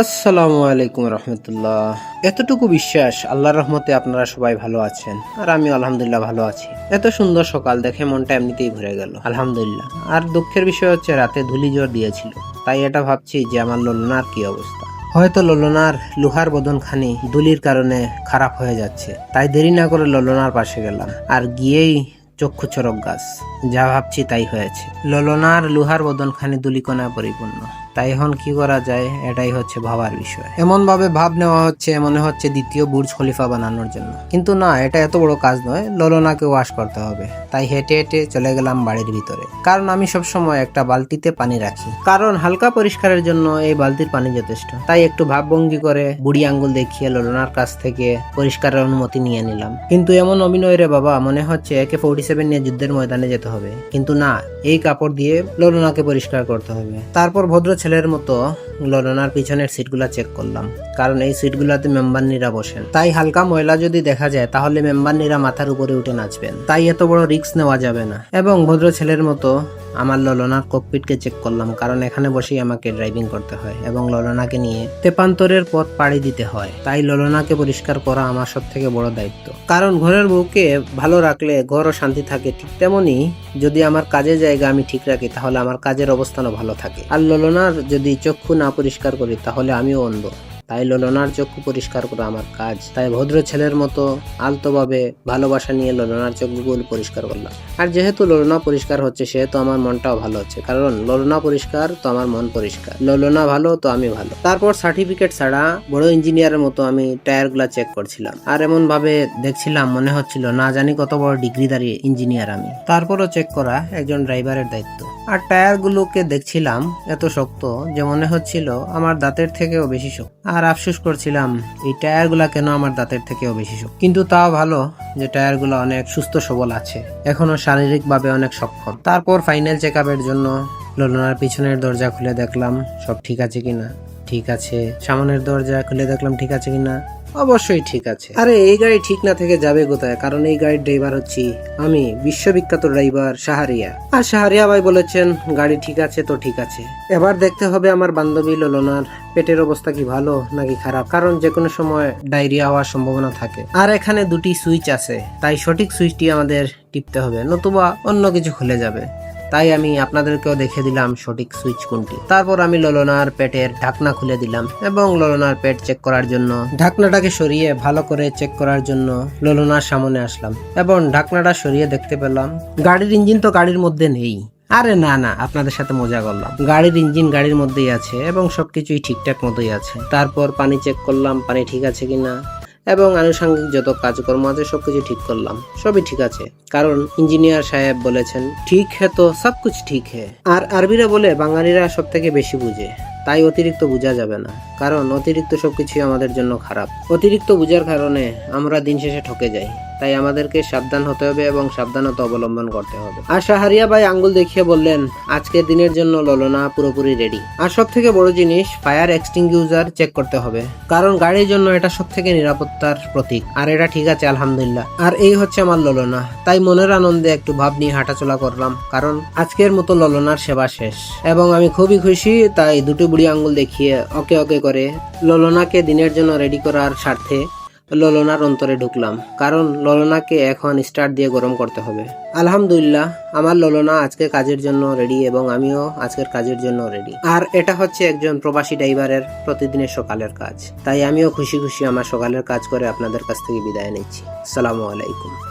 আসসালামু আলাইকুম রহমতুল্লাহ। এতটুকু বিশ্বাস আল্লাহর রহমতে আপনারা সবাই ভালো আছেন, আর আমি আলহামদুলিল্লাহ ভালো আছি। এত সুন্দর সকাল দেখে মনটা এমনিতেই ভরে গেল, আলহামদুলিল্লাহ। আর দুঃখের বিষয় হচ্ছে, রাতে ধুলি জ্বর দিয়েছিল, তাই এটা ভাবছি যে আমার ললনার কি অবস্থা। হয়তো ললনার লোহার বদনখানি দুলির কারণে খারাপ হয়ে যাচ্ছে, তাই দেরি না করে ললনার পাশে গেলাম। আর গিয়েই চক্ষু চরক গাছ। যা ভাবছি তাই হয়েছে। ললনার লোহার বদনখানি দুলিকণা পরিপূর্ণ। তাই এখন কি করা যায়, এটাই হচ্ছে ভাবার বিষয়। এমন ভাবে ভাব নেওয়া হচ্ছে মনে হচ্ছে দ্বিতীয় বুর্জ খলিফা বানানোর জন্য। কিন্তু না, এটা এত বড় কাজ নয় ললনাকে ওয়াশ করতে হবে। তাই হেঁটে হেঁটে চলে গেলাম বাড়ির ভিতরে। কারণ আমি সব সময় একটা বালতিতে পানি রাখি। কারণ হালকা পরিষ্কারের জন্য এই বালতির পানি যথেষ্ট। তাই একটু ভাবভঙ্গি করে বুড়ি আঙ্গুল দেখিয়ে ললনার কাছ থেকে পরিষ্কারের অনুমতি নিয়ে নিলাম। কিন্তু এমন অভিনয় রে বাবা, মনে হচ্ছে একে ফোর্টি সেভেন নিয়ে যুদ্ধের ময়দানে যেতে হবে। কিন্তু না, এই কাপড় দিয়ে লোলনাকে পরিষ্কার করতে হবে। তারপর ভদ্র ছেলের মতো ললনার পিছনের সিটগুলা চেক করলাম। কারণ এই সিটগুলাতে মেম্বারনিরা বসেন। তাই হালকা ময়লা যদি দেখা যায়, তাহলে মেম্বারনিরা মাথার উপরে উঠে নাচবেন। তাই এত বড় রিস্ক নেওয়া যাবে না। এবং ভদ্র ছেলের মতো আমার ললনার ককপিটকে চেক করলাম, কারণ এখানে বসেই আমাকে ড্রাইভিং করতে হয় এবং ললনাকে নিয়ে তেপান্তরের পথ পাড়ি দিতে হয়। তাই ললনাকে পরিষ্কার করা আমার সব থেকে বড় দায়িত্ব। কারণ ঘরের বউকে ভালো রাখলে ঘরও শান্তি থাকে ঠিক তেমনি যদি আমার কাজের জায়গা আমি ঠিক রাখি, তাহলে আমার কাজের অবস্থানও ভালো থাকে। আর ললনার যদি চক্ষু না পরিষ্কার করি তাহলে আমিও অন্ধ। তাই ললনার চক্ষু পরিষ্কার করা আমার কাজ। তাই ভদ্র ছেলের মতো আলতোভাবে ভালোবাসা নিয়ে ললনার চক্ষুগুলো পরিষ্কার করলাম। আর যেহেতু ললনা পরিষ্কার হচ্ছে, সেহেতু আমার মনটাও ভালো হচ্ছে। কারণ ললনা পরিষ্কার তো আমার মন পরিষ্কার। ললনা ভালো তো আমি ভালো। তারপর সার্টিফিকেট ছাড়া বড় ইঞ্জিনিয়ারের মতো আমি টায়ারগুলা চেক করছিলাম। আর এমন ভাবে দেখছিলাম, মনে হচ্ছিল, না জানি কত বড় ডিগ্রিধারী ইঞ্জিনিয়ার আমি। তারপরও চেক করা একজন ড্রাইভারের দায়িত্ব। আর টায়ার গুলোকে দেখছিলাম এত শক্ত যে মনে হচ্ছিল আমার দাঁতের থেকেও বেশি শক্ত। আর আফসোস করছিলাম, এই টায়ারগুলা কেন আমার দাঁতের থেকেও বেশি শক্ত কিন্তু তাও ভালো যে টায়ারগুলো অনেক সুস্থ সবল আছে, এখনও শারীরিকভাবে অনেক সক্ষম। তারপর ফাইনাল চেক জন্য ললনার পিছনের দরজা খুলে দেখলাম, সব ঠিক আছে কিনা? ঠিক আছে। সামনের দরজা খুলে দেখলাম ঠিক আছে কিনা? অবশ্যই ঠিক আছে। আরে, এই গাড়ি ঠিক না থেকে যাবে কোথায়? কারণ এই গাড়ির ড্রাইভার হচ্ছি আমি, বিশ্ববিখ্যাত ড্রাইভার সাহারিয়া আর সাহারিয়া ভাই বলেছেন, গাড়ি ঠিক আছে তো ঠিক আছে। এবার দেখতে হবে আমার বান্ধবী ললনার পেটের অবস্থা কি ভালো নাকি খারাপ। কারণ যে কোনো সময় ডায়রিয়া হওয়ার সম্ভাবনা থাকে। আর এখানে দুটি সুইচ আছে, তাই সঠিক সুইচটি আমাদের টিপতে হবে, নতুবা অন্য কিছু খুলে যাবে। তাই আমি আপনাদেরকেও দেখে দিলাম সঠিক সুইচ কোনটি। তারপর আমি ললনার পেটের ঢাকনা খুলে দিলাম এবং ললনার পেট চেক করার জন্য ঢাকনাটাকে সরিয়ে ভালো করে চেক করার জন্য ললনার সামনে আসলাম এবং ঢাকনাটা সরিয়ে দেখতে পেলাম গাড়ির ইঞ্জিন তো গাড়ির মধ্যে নেই। আরে না না, আপনাদের সাথে মজা করলাম। গাড়ির ইঞ্জিন গাড়ির মধ্যেই আছে এবং সবকিছুই ঠিকঠাক মতোই আছে। তারপর পানি চেক করলাম, পানি ঠিক আছে কিনা? এবং আনুষঙ্গিক যত কাজকর্ম আছে, সবকিছু ঠিক করলাম। সবই ঠিক আছে। কারণ ইঞ্জিনিয়ার সাহেব বলেছেন, ঠিক হে তো সব কিছু ঠিক হে। আর আরবিরা বলে, বাঙালিরা সব থেকে বেশি বুঝে। তাই অতিরিক্ত বোঝা যাবে না। কারণ অতিরিক্ত সবকিছুই আমাদের জন্য খারাপ। অতিরিক্ত বোঝার কারণে আমরা দিন শেষে ঠকে যাই। তাই আমাদেরকে সাবধান হতে হবে এবং সাবধানতা অবলম্বন করতে হবে। আর সাহারিয়া ভাই আঙ্গুল দেখিয়ে বললেন, আজকের দিনের জন্য ললনা পুরোপুরি রেডি আর সব থেকে বড় জিনিস ফায়ার এক্সটিংগুইজার চেক করতে হবে। কারণ গাড়ির জন্য এটা সব থেকে নিরাপত্তার প্রতীক। আর এটা ঠিক আছে, আলহামদুলিল্লাহ। আর এই হচ্ছে আমার ললনা। তাই মনের আনন্দে একটু ভাব নিয়ে হাঁটাচলা করলাম, কারণ আজকের মতো ললনার সেবা শেষ। এবং আমি খুবই খুশি, তাই দুটো বুড়ি আঙ্গুল দেখিয়ে ওকে ওকে করে ললনাকে দিনের জন্য রেডি করার স্বার্থে ললনার অন্তরে ঢুকলাম, কারণ ললনাকে এখন স্টার্ট দিয়ে গরম করতে হবে। আলহামদুলিল্লাহ, আমার ললনা আজকে কাজের জন্য রেডি এবং আমিও আজকের কাজের জন্য রেডি আর এটা হচ্ছে একজন প্রবাসী ড্রাইভারের প্রতিদিনের সকালের কাজ। তাই আমিও খুশি খুশি আমার সকালের কাজ করে আপনাদের কাছ থেকে বিদায় নিচ্ছি। সালামু আলাইকুম।